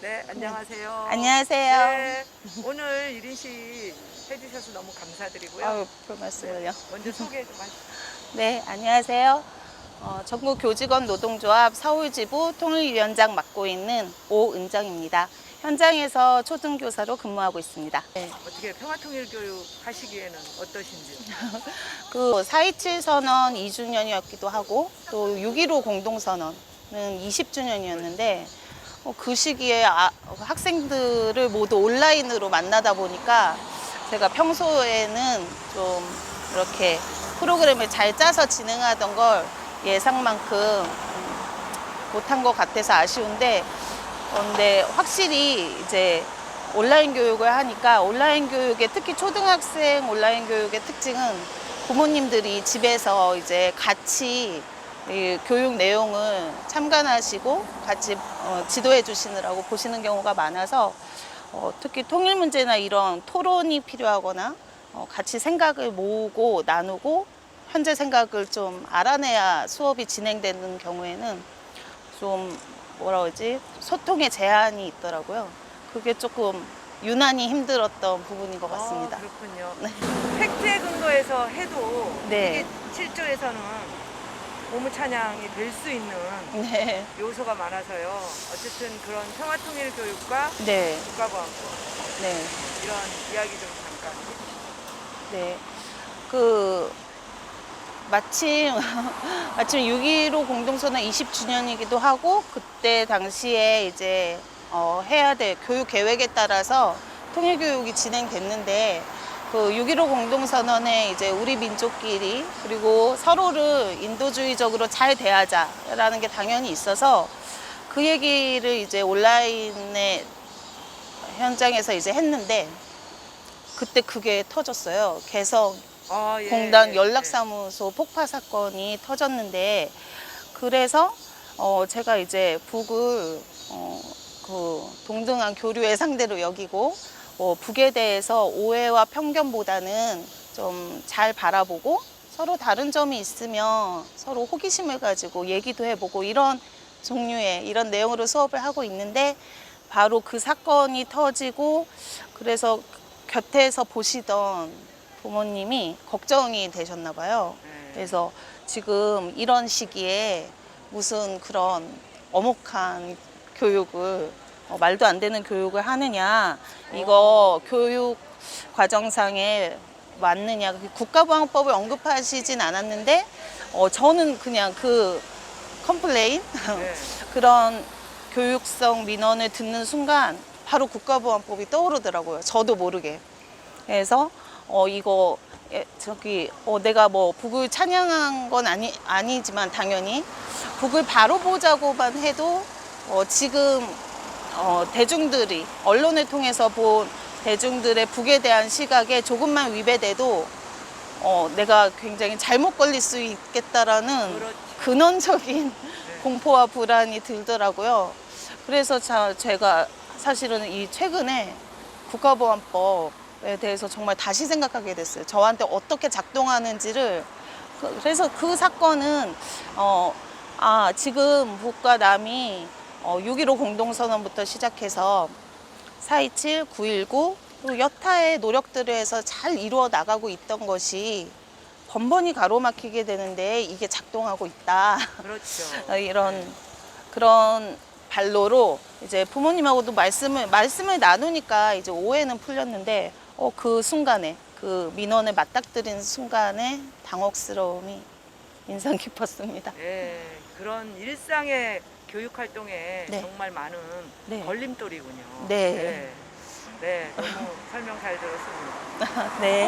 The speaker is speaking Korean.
네, 안녕하세요. 안녕하세요. 네, 오늘 1인시 해주셔서 너무 감사드리고요. 아유, 별 말씀을요. 먼저 소개 좀 하시죠. 네, 안녕하세요. 어, 전국 교직원 노동조합 서울지부 통일위원장 맡고 있는 오은정입니다. 현장에서 초등교사로 근무하고 있습니다. 네. 어떻게 평화통일교육 하시기에는 어떠신지. 그4.27 선언 2주년이었기도 하고 또 6.15 공동선언은 20주년이었는데 어, 그 시기에 아- 학생들을 모두 온라인으로 만나다 보니까 제가 평소에는 좀 이렇게 프로그램을 잘 짜서 진행하던 걸 예상만큼 음, 못한 것 같아서 아쉬운데 그런데 확실히 이제 온라인 교육을 하니까 온라인 교육의 특히 초등학생 온라인 교육의 특징은 부모님들이 집에서 이제 같이 이 교육 내용을 참관하시고 같이 어, 지도해 주시느라고 보시는 경우가 많아서 어, 특히 통일 문제나 이런 토론이 필요하거나 어, 같이 생각을 모으고 나누고 현재 생각을 좀 알아내야 수업이 진행되는 경우에는 좀 뭐라 그러지 소통의 제한이 있더라고요. 그게 조금 유난히 힘들었던 부분인 것 같습니다. 아, 그렇군요. 네. 팩트에 근거해서 해도 네. 이게 7조에서는 오무 찬양이 될 수 있는 네, 요소가 많아서요. 어쨌든 그런 평화통일 교육과 네, 국가보안법 네, 이런 이야기 좀 잠깐 해주시죠. 네. 그 마침 마침 6.15 공동선언 20주년이기도 하고 그때 당시에 이제 어, 해야 될 교육 계획에 따라서 통일 교육이 진행됐는데 그 6.15 공동선언에 이제 우리 민족끼리 그리고 서로를 인도주의적으로 잘 대하자라는 게 당연히 있어서 그 얘기를 이제 온라인의 현장에서 이제 했는데 그때 그게 터졌어요. 개성 아, 예, 공단 예, 연락사무소 폭파 사건이 터졌는데 그래서 어 제가 이제 북을 어 그 동등한 교류의 상대로 여기고 어 북에 대해서 오해와 편견보다는 좀 잘 바라보고 서로 다른 점이 있으면 서로 호기심을 가지고 얘기도 해보고 이런 종류의 이런 내용으로 수업을 하고 있는데 바로 그 사건이 터지고 그래서 곁에서 보시던 부모님이 걱정이 되셨나 봐요. 네. 그래서 지금 이런 시기에 무슨 그런 어목한 교육을 어, 말도 안 되는 교육을 하느냐 이거 교육 과정상에 맞느냐 그 국가보안법을 언급하시진 않았는데 어, 저는 그냥 그 컴플레인 네. 그런 교육성 민원을 듣는 순간 바로 국가보안법이 떠오르더라고요. 저도 모르게. 그래서 어 이거 예, 저기 어 내가 뭐 북을 찬양한 건 아니 아니지만 당연히 북을 바로 보자고만 해도 어 지금 어 대중들이 언론을 통해서 본 대중들의 북에 대한 시각에 조금만 위배돼도 어 내가 굉장히 잘못 걸릴 수 있겠다라는 그렇죠. 근원적인 공포와 불안이 들더라고요. 그래서 자, 제가 사실은 이 최근에 국가보안법에 대해서 정말 다시 생각하게 됐어요. 저한테 어떻게 작동하는지를. 그- 그래서 그 사건은, 어, 아, 지금 북과 남이 어, 6.15 공동선언부터 시작해서 4.27, 9.19, 그리고 여타의 노력들을 해서 잘 이루어 나가고 있던 것이 번번이 가로막히게 되는데 이게 작동하고 있다. 그렇죠. 어, 이런 그런 발로로 이제 부모님하고도 말씀을 말씀을 나누니까 이제 오해는 풀렸는데 어, 그 순간에 그 민원을 맞닥뜨린 순간에 당혹스러움이 인상 깊었습니다. 네, 그런 일상의 교육 활동에 네. 정말 많은 네. 걸림돌이군요. 네. 네. 네, 너무 설명 잘 들었습니다. 네.